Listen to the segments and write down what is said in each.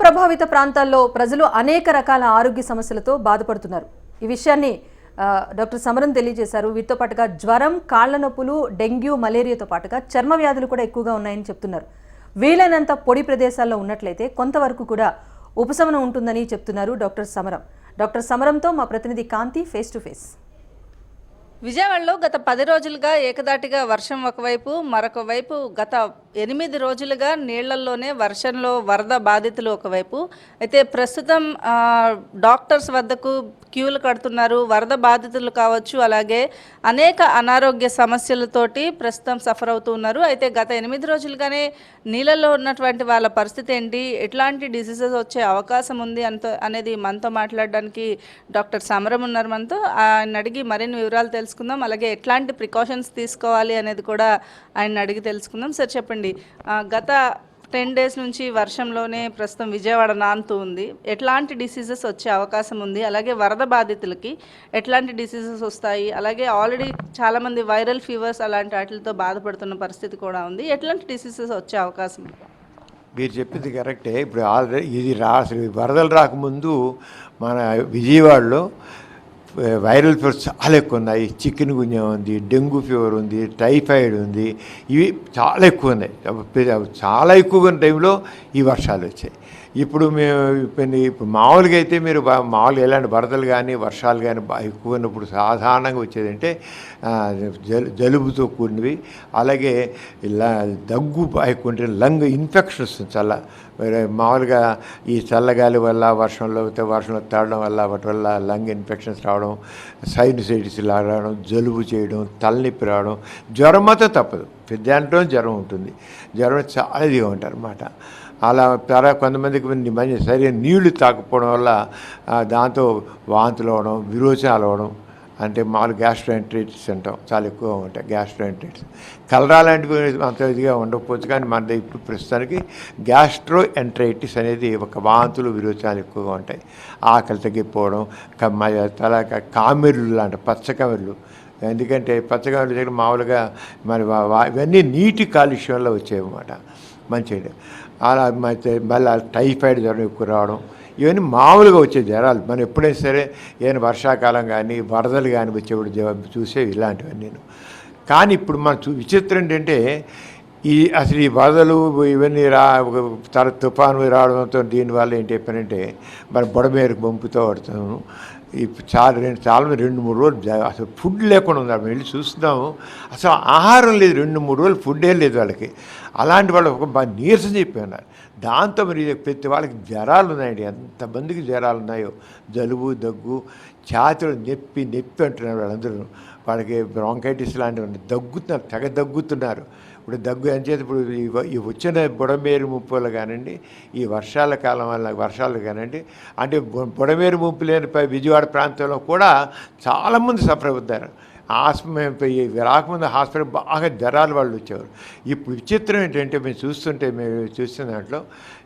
ప్రభావిత ప్రాంతాల్లో ప్రజలు అనేక రకాల ఆరోగ్య సమస్యలతో బాధపడుతున్నారు. ఈ విషయాన్ని డాక్టర్ సమరం తెలియజేశారు. వీటితో పాటుగా జ్వరం కాళ్ళ నొప్పులు డెంగ్యూ మలేరియాతో పాటుగా చర్మ వ్యాధులు కూడా ఎక్కువగా ఉన్నాయని చెప్తున్నారు. వీలైనంత పొడి ప్రదేశాల్లో ఉన్నట్లయితే కొంతవరకు కూడా ఉపశమనం ఉంటుందని చెప్తున్నారు డాక్టర్ సమరం. డాక్టర్ సమరంతో మా ప్రతినిధి కాంతి ఫేస్ టు ఫేస్. విజయవాడలో గత పది రోజులుగా ఏకదాటిగా వర్షం ఒకవైపు మరొక వైపు గత ఎనిమిది రోజులుగా నీళ్ళల్లోనే వర్షంలో వరద బాధితులు ఒకవైపు. అయితే ప్రస్తుతం డాక్టర్స్ వద్దకు క్యూలు కడుతున్నారు. వరద బాధితులు కావచ్చు అలాగే అనేక అనారోగ్య సమస్యలతోటి ప్రస్తుతం సఫర్ అవుతున్నారు అయితే గత ఎనిమిది రోజులుగానే నీళ్ళల్లో ఉన్నటువంటి వాళ్ళ పరిస్థితి ఏంటి? ఎట్లాంటి డిసీజెస్ వచ్చే అవకాశం ఉంది అంత అనేది మనతో మాట్లాడడానికి డాక్టర్ సమరం ఉన్నారు మనతో. ఆయన అడిగి మరిన్ని వివరాలు తెలుసు తెలుసుకుందాం. అలాగే ఎట్లాంటి ప్రికాషన్స్ తీసుకోవాలి అనేది కూడా ఆయన అడిగి తెలుసుకుందాం. సార్ చెప్పండి. గత టెన్ డేస్ నుంచి వర్షంలోనే ప్రస్తుతం విజయవాడ నానుతూ ఉంది. ఎట్లాంటి డిసీజెస్ వచ్చే అవకాశం ఉంది? అలాగే వరద బాధితులకి ఎట్లాంటి డిసీజెస్ వస్తాయి? అలాగే ఆల్రెడీ చాలామంది వైరల్ ఫీవర్స్ అలాంటి వాటితో బాధపడుతున్న పరిస్థితి కూడా ఉంది. ఎట్లాంటి డిసీజెస్ వచ్చే అవకాశం? ఉంది మీరు చెప్పింది కరెక్టే. ఇప్పుడు ఆల్రెడీ ఇది రా వరదలు రాకముందు మన విజయవాడలో వైరల్ ఫీవర్స్ చాలా ఎక్కువ ఉన్నాయి. చికెన్ గున్యా ఉంది డెంగ్యూ ఫీవర్ ఉంది టైఫాయిడ్ ఉంది. ఇవి చాలా ఎక్కువ ఉన్నాయి. చాలా ఎక్కువగా ఉన్న టైంలో ఈ వర్షాలు వచ్చాయి. ఇప్పుడు మేము ఇప్పుడు ఇప్పుడు మామూలుగా అయితే మీరు మామూలుగా ఎలాంటి వరదలు కానీ వర్షాలు కానీ ఎక్కువ ఉన్నప్పుడు సాధారణంగా వచ్చేదంటే జలు జలుబుతో కూడినవి. అలాగే ఇలా దగ్గు ఎక్కువంటే లంగ్ ఇన్ఫెక్షన్ వస్తుంది చల్ల మామూలుగా ఈ చల్లగాలి వల్ల వర్షంలో వర్షంలో తాడడం వల్ల వాటి వల్ల లంగ్ ఇన్ఫెక్షన్స్ రావడం సైనసైటిస్ రావడం జలుబు చేయడం తలనొప్పి రావడం జ్వరం మాత్రం తప్పదు. పెద్దంట్లో జ్వరం ఉంటుంది. జ్వరం చాలా ఇదిగా ఉంటారు అన్నమాట. అలా తర్వాత కొంతమందికి కొన్ని మంచి సరైన నీళ్ళు తాకపోవడం వల్ల దాంతో వాంతులు అవడం విరోచనాలు అవడం అంటే మామూలు గ్యాస్ట్రోఎంట్రైటిస్ అంటాం చాలా ఎక్కువ ఉంటాయి గ్యాస్ట్రోఎంట్రైటిస్. కలరా లాంటివి అంత ఇదిగా ఉండకపోవచ్చు కానీ మన ఇప్పుడు ప్రస్తుతానికి గ్యాస్ట్రో ఎంట్రైటిస్ అనేది ఒక వాంతులు విరోచనాలు ఎక్కువగా ఉంటాయి. ఆకలి తగ్గిపోవడం తల కామెర్లు లాంటి పచ్చకమెర్లు ఎందుకంటే పచ్చకామెర్లు దగ్గర మామూలుగా మరి ఇవన్నీ నీటి కాలుష్యంలో వచ్చాయన్నమాట మంచిది. అలా మళ్ళీ టైఫాయిడ్ జ్వరం ఎక్కువ రావడం ఇవన్నీ మామూలుగా వచ్చే జ్వరాలు. మనం ఎప్పుడైనా సరే ఏదైనా వర్షాకాలం కానీ వరదలు కానీ వచ్చేప్పుడు చూసేవి ఇలాంటివన్నీ నేను. కానీ ఇప్పుడు మన చూ విచిత్రం ఏంటంటే ఈ అసలు ఈ వరదలు ఇవన్నీ రా తర తుఫాను రావడంతో దీనివల్ల ఏంటి చెప్పానంటే మన బుడమేరకు పంపుతూ పడుతున్నాను ఈ చాలా రెండు చాలా రెండు మూడు రోజులు అసలు ఫుడ్ లేకుండా ఉన్నారు మేము వెళ్ళి చూస్తున్నాము. అసలు ఆహారం లేదు. రెండు మూడు రోజులు ఫుడ్డే లేదు వాళ్ళకి. అలాంటి వాళ్ళు ఒక బాగా నీరసం చెప్పి ఉన్నారు దాంతో మరి ప్రతి వాళ్ళకి జ్వరాలు ఉన్నాయండి. ఎంతమందికి జ్వరాలు ఉన్నాయో. జలుబు దగ్గు ఛాతీలు నొప్పి నొప్పి అంటున్నారు వాళ్ళందరూ. వాళ్ళకి బ్రాంకైటిస్ లాంటివి ఉన్నాయి. దగ్గుతున్నారు తెగ దగ్గుతున్నారు. ఇప్పుడు దగ్గు అని చేతి ఇప్పుడు ఈ వచ్చిన బుడమేరు ముప్పులు కానివ్వండి ఈ వర్షాల కాలం వల్ల వర్షాలు కానివ్వండి అంటే బు- బుడమేరు ముప్పు లేని పై విజయవాడ ప్రాంతంలో కూడా చాలామంది సఫర్ అవుతారు హాస్పిటల్ రాకముందు హాస్పిటల్ బాగా జ్వరాలు వాళ్ళు వచ్చేవారు. ఇప్పుడు విచిత్రం ఏంటంటే మేము చూస్తుంటే మేము చూస్తున్న దాంట్లో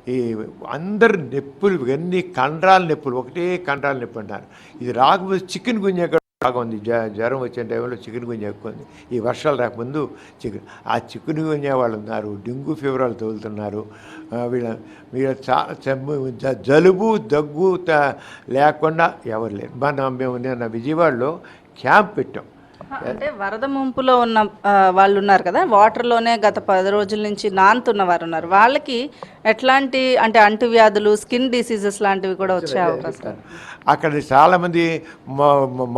ఈ అందరు నొప్పులు ఇవన్నీ కండరాల నొప్పులు ఒకటే కండరాల నొప్పి అంటారు. ఇది రాకముందు చికెన్ గుంజ బాగా ఉంది. జ్వ- జ్వరం వచ్చిన టైంలో చికెన్ గుంజ ఎక్కువ ఉంది. ఈ వర్షాలు రాకముందు చికెన్ ఆ చికెన్ గుంజ వాళ్ళు ఉన్నారు. డెంగ్యూ ఫీవర్ వాళ్ళు తగులుతున్నారు. వీళ్ళ వీళ్ళ చాలా చెమ్ము జ- జలుబు దగ్గు త- లేకుండా ఎవరు లేరు. మన మేము నిన్న విజయవాడలో క్యాంప్ పెట్టాం. అంటే వరద ముంపులో ఉన్న వాళ్ళు ఉన్నారు కదా వాటర్లోనే గత పది రోజుల నుంచి నానుతున్న వారు ఉన్నారు వాళ్ళకి ఎట్లాంటి అంటే అంటువ్యాధులు స్కిన్ డిసీజెస్ లాంటివి కూడా వచ్చే అవకాశం అక్కడ చాలామంది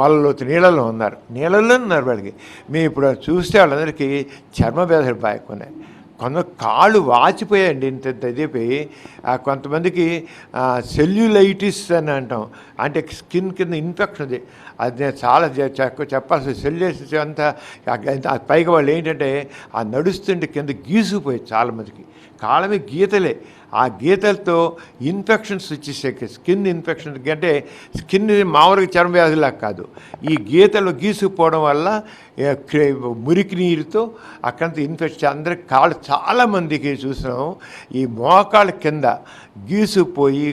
మొలలో నీళ్ళలో ఉన్నారు. నీళ్ళలో ఉన్నారు వాళ్ళకి. మేము ఇప్పుడు చూస్తే వాళ్ళందరికీ చర్మ వ్యాధులు బాగా కొంత కాళ్ళు వాచిపోయాయండి ఇంత ఇంత కొంతమందికి సెల్యులైటిస్ అని అంటాం. అంటే స్కిన్ కింద ఇన్ఫెక్షన్ ఉంది అది నేను చాలా చెప్పాల్సి సెల్యులైటిస్ అంతా పైగా వాళ్ళు ఏంటంటే ఆ నడుస్తుంటే కింద గీసుకుపోయి చాలామందికి కాలమే గీతలే. ఆ గీతలతో ఇన్ఫెక్షన్స్ వచ్చేసే స్కిన్ ఇన్ఫెక్షన్ అంటే స్కిన్ మామూలుగా చర్మ వ్యాధులా కాదు. ఈ గీతలు గీసుకుపోవడం వల్ల మురికి నీరుతో అక్కడంత ఇన్ఫెక్షన్ అందరికి కాళ్ళు చాలామందికి చూసినాం. ఈ మోకాళ్ళ కింద గీసుకుపోయి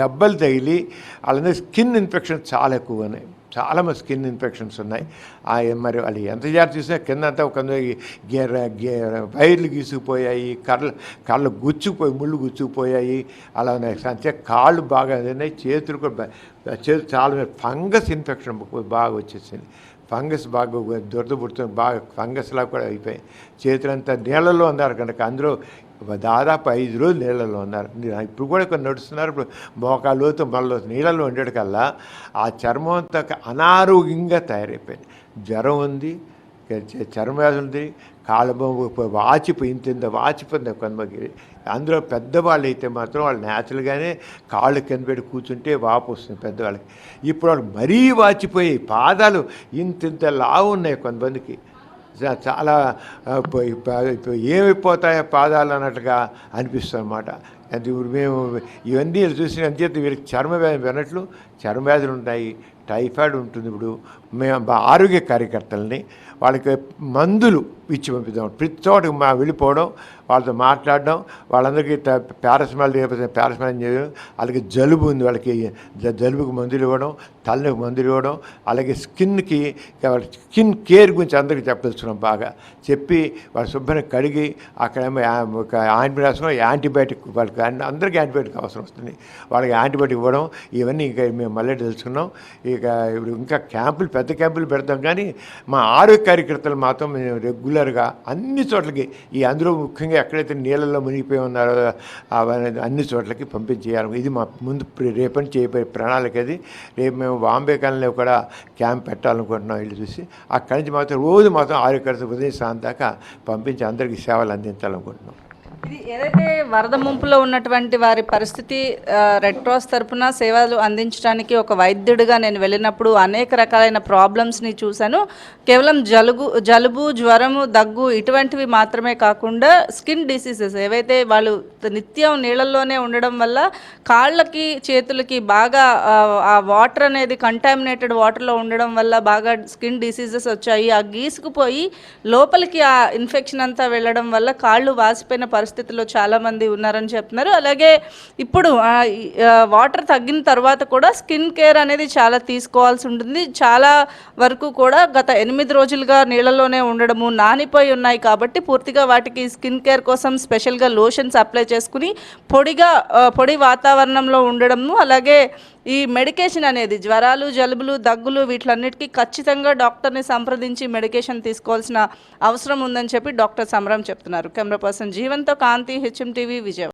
దెబ్బలు తగిలి వాళ్ళందరూ స్కిన్ ఇన్ఫెక్షన్ చాలా ఎక్కువ ఉన్నాయి చాలా మంది స్కిన్ ఇన్ఫెక్షన్స్ ఉన్నాయి. ఆ మరి వాళ్ళు ఎంత జాగ్రత్త చూసినా కింద అంతా కొంత వైర్లు గీసుకుపోయాయి కళ్ళు కళ్ళు గుచ్చుకుపోయి ముళ్ళు గుచ్చుకుపోయాయి అలా ఉన్నాయి. అంతే కాళ్ళు బాగా ఉన్నాయి చేతులు కూడా చేతులు చాలా ఫంగస్ ఇన్ఫెక్షన్ బాగా వచ్చేసింది. ఫంగస్ బాగా దురద పుడుతుంది బాగా ఫంగస్లా కూడా అయిపోయాయి. చేతులంతా నీళ్ళలో ఉన్నారు కనుక అందులో దాదాపు ఐదు రోజులు నీళ్ళలో ఉన్నారు. ఇప్పుడు కూడా కొన్ని నడుస్తున్నారు. ఇప్పుడు మోకాలు లోతు మళ్ళీ నీళ్ళలో ఉండేటికల్లా ఆ చర్మం అంతా అనారోగ్యంగా తయారైపోయింది. జ్వరం ఉంది చ- ఉంది కాళ్ళ బొమ్మ వాచిపోయి ఇంత వాచిపోయింది కొంతమందికి అందులో పెద్దవాళ్ళు అయితే మాత్రం వాళ్ళు న్యాచురల్గానే కాళ్ళు కింద పెట్టి కూర్చుంటే వాపు వస్తుంది పెద్దవాళ్ళకి. ఇప్పుడు వాళ్ళు మరీ వాచిపోయి పాదాలు ఇంత ఇంత లావు ఉన్నాయి కొంతమందికి. చాలా ఏమైపోతాయో పాదాలు అన్నట్టుగా అనిపిస్తుంది అనమాట అది ఇప్పుడు మేము ఇవన్నీ చూసిన అంతేత వీళ్ళకి చర్మ వ్యాధి వినట్లు చర్మ వ్యాధులు ఉంటాయి టైఫాయిడ్ ఉంటుంది ఇప్పుడు. మేము మా ఆరోగ్య కార్యకర్తలని వాళ్ళకి మందులు ఇచ్చి పంపిద్దాం. ప్రతి చోటకి మా వెళ్ళిపోవడం వాళ్ళతో మాట్లాడడం వాళ్ళందరికీ పారస్మాల్ పారస్మాల్ చేయడం వాళ్ళకి జలుబు ఉంది వాళ్ళకి. జలుబుకి మందులు ఇవ్వడం తలనొప్పి మందులు ఇవ్వడం అలాగే స్కిన్కి వాళ్ళ స్కిన్ కేర్ గురించి అందరికీ చెప్పదలుచున్నాం బాగా. చెప్పి వాళ్ళ శుభ్రంగా కడిగి అక్కడేమో ఒక ఆంటీ అవసరం యాంటీబయాటిక్ వాళ్ళకి అందరికీ యాంటీబయాటిక్ అవసరం వస్తుంది. వాళ్ళకి యాంటీబయాటిక్ ఇవ్వడం ఇవన్నీ ఇంకా మేము మళ్ళీ తెలుసుకున్నాం. ఇక ఇప్పుడు ఇంకా క్యాంపులు పెద్ద క్యాంపులు పెడతాం కానీ మా ఆరోగ్య కార్యకర్తలు మాత్రం మేము రెగ్యులర్గా అన్ని చోట్లకి ఈ అందులో ముఖ్యంగా ఎక్కడైతే నీళ్ళల్లో మునిగిపోయి ఉన్నారో అవన్నీ అన్ని చోట్లకి పంపించేయాలి. ఇది మా ముందు రేపని చేయబోయే ప్రణాళిక అది రేపు మేము బాంబే కాలంలో కూడా క్యాంప్ పెట్టాలనుకుంటున్నాం ఇల్లు చూసి. అక్కడి నుంచి మాత్రం రోజు మాత్రం ఆరోగ్యకర్త ఉదయం సాయం దాకా పంపించి అందరికీ సేవలు అందించాలనుకుంటున్నాం. ఇది ఏదైతే వరద ముంపులో ఉన్నటువంటి వారి పరిస్థితి రెడ్ క్రాస్ తరపున సేవలు అందించడానికి ఒక వైద్యుడిగా నేను వెళ్ళినప్పుడు అనేక రకాలైన ప్రాబ్లమ్స్ని చూశాను. కేవలం జలుబు జలుబు జ్వరము దగ్గు ఇటువంటివి మాత్రమే కాకుండా స్కిన్ డిసీజెస్ ఏవైతే వాళ్ళు నిత్యం నీళ్ళల్లోనే ఉండడం వల్ల కాళ్ళకి చేతులకి బాగా ఆ, వాటర్ అనేది కంటామినేటెడ్ వాటర్లో ఉండడం వల్ల బాగా స్కిన్ డిసీజెస్ వచ్చాయి. ఆ గీసుకుపోయి లోపలికి ఆ ఇన్ఫెక్షన్ అంతా వెళ్ళడం వల్ల కాళ్ళు వాసిపోయిన పరిస్థితిలో చాలామంది ఉన్నారని చెప్తున్నారు. అలాగే ఇప్పుడు వాటర్ తగ్గిన తర్వాత కూడా స్కిన్ కేర్ అనేది చాలా తీసుకోవాల్సి ఉంటుంది. చాలా వరకు కూడా గత ఎనిమిది రోజులుగా నీళ్ళలోనే ఉండడము నానిపోయి ఉన్నాయి కాబట్టి పూర్తిగా వాటికి స్కిన్ కేర్ కోసం స్పెషల్గా లోషన్స్ అప్లై చేసుకుని పొడిగా పొడి వాతావరణంలో ఉండడము అలాగే ఈ మెడికేషన్ అనేది జ్వరాలు జలుబులు దగ్గులు వీటిలన్నిటికీ ఖచ్చితంగా డాక్టర్ని సంప్రదించి మెడికేషన్ తీసుకోవాల్సిన అవసరం ఉందని చెప్పి డాక్టర్ సమరం చెప్తున్నారు. కెమెరా పర్సన్ జీవన్తో కాంతి హెచ్ఎం టీవీ విజయవాడ.